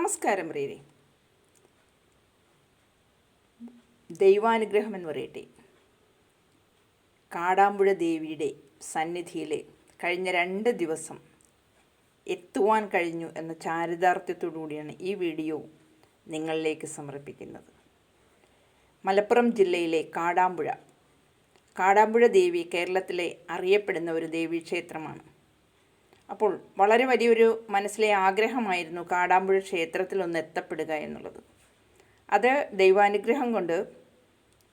നമസ്കാരം പ്രിയരെ ദൈവാനുഗ്രഹം എന്ന് പറയട്ടെ. കാടാമ്പുഴ ദേവിയുടെ സന്നിധിയിൽ കഴിഞ്ഞ രണ്ട് ദിവസം എത്തുവാൻ കഴിഞ്ഞു എന്ന ചാരിതാർത്ഥ്യത്തോടുകൂടിയാണ് ഈ വീഡിയോ നിങ്ങളിലേക്ക് സമർപ്പിക്കുന്നത്. മലപ്പുറം ജില്ലയിലെ കാടാമ്പുഴ. കാടാമ്പുഴ ദേവി കേരളത്തിലെ അറിയപ്പെടുന്ന ഒരു ദേവീക്ഷേത്രമാണ്. അപ്പോൾ വളരെ വലിയൊരു മനസ്സിലെ ആഗ്രഹമായിരുന്നു കാടാമ്പുഴ ക്ഷേത്രത്തിൽ ഒന്ന് എത്തപ്പെടുക എന്നുള്ളത്. അത് ദൈവാനുഗ്രഹം കൊണ്ട്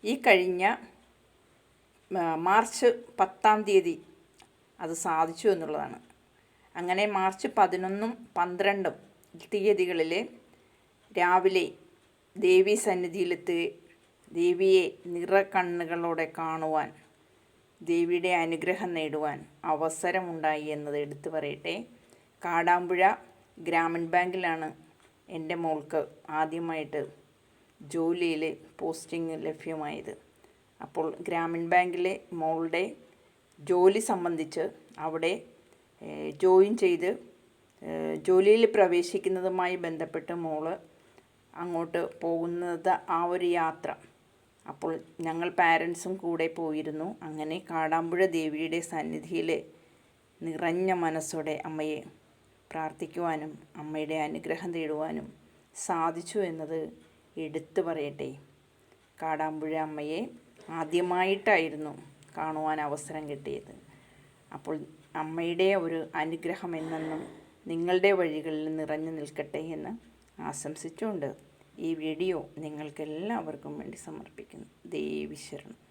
ഈ കഴിഞ്ഞ മാർച്ച് പത്താം തീയതി അത് സാധിച്ചു എന്നുള്ളതാണ്. അങ്ങനെ മാർച്ച് പതിനൊന്നും പന്ത്രണ്ടും തീയതികളിൽ രാവിലെ ദേവി സന്നിധിയിലെത്തി ദേവിയെ നിറകണ്ണുകളോടെ കാണുവാൻ ദേവിയുടെ അനുഗ്രഹം നേടുവാൻ അവസരമുണ്ടായി എന്നത് എടുത്തു പറയട്ടെ. കാടാമ്പുഴ ഗ്രാമീൺ ബാങ്കിലാണ് എന്റെ മോൾക്ക് ആദ്യമായിട്ട് ജോലിയിൽ പോസ്റ്റിംഗ് ലഭ്യമായത്. അപ്പോൾ ഗ്രാമീൺ ബാങ്കിലെ മോളുടെ ജോലി സംബന്ധിച്ച് അവിടെ ജോയിൻ ചെയ്ത് ജോലിയിൽ പ്രവേശിക്കുന്നതുമായി ബന്ധപ്പെട്ട് മോൾ അങ്ങോട്ട് പോകുന്നത് ആ ഒരു യാത്ര. അപ്പോൾ ഞങ്ങൾ പാരൻസും കൂടെ പോയിരുന്നു. അങ്ങനെ കാടാമ്പുഴ ദേവിയുടെ സന്നിധിയിൽ നിറഞ്ഞ മനസ്സോടെ അമ്മയെ പ്രാർത്ഥിക്കുവാനും അമ്മയുടെ അനുഗ്രഹം തേടുവാനും സാധിച്ചു എന്നത് എടുത്തു പറയട്ടെ. കാടാമ്പുഴ അമ്മയെ ആദ്യമായിട്ടായിരുന്നു കാണുവാൻ അവസരം കിട്ടിയത്. അപ്പോൾ അമ്മയുടെ ഒരു അനുഗ്രഹം എന്നെന്നും നിങ്ങളുടെ വഴികളിൽ നിറഞ്ഞു നിൽക്കട്ടെ എന്ന് ആശംസിച്ചുകൊണ്ട് ഈ വീഡിയോ നിങ്ങൾക്കെല്ലാവർക്കും വേണ്ടി സമർപ്പിക്കുന്നു. ദേവി ശരണം.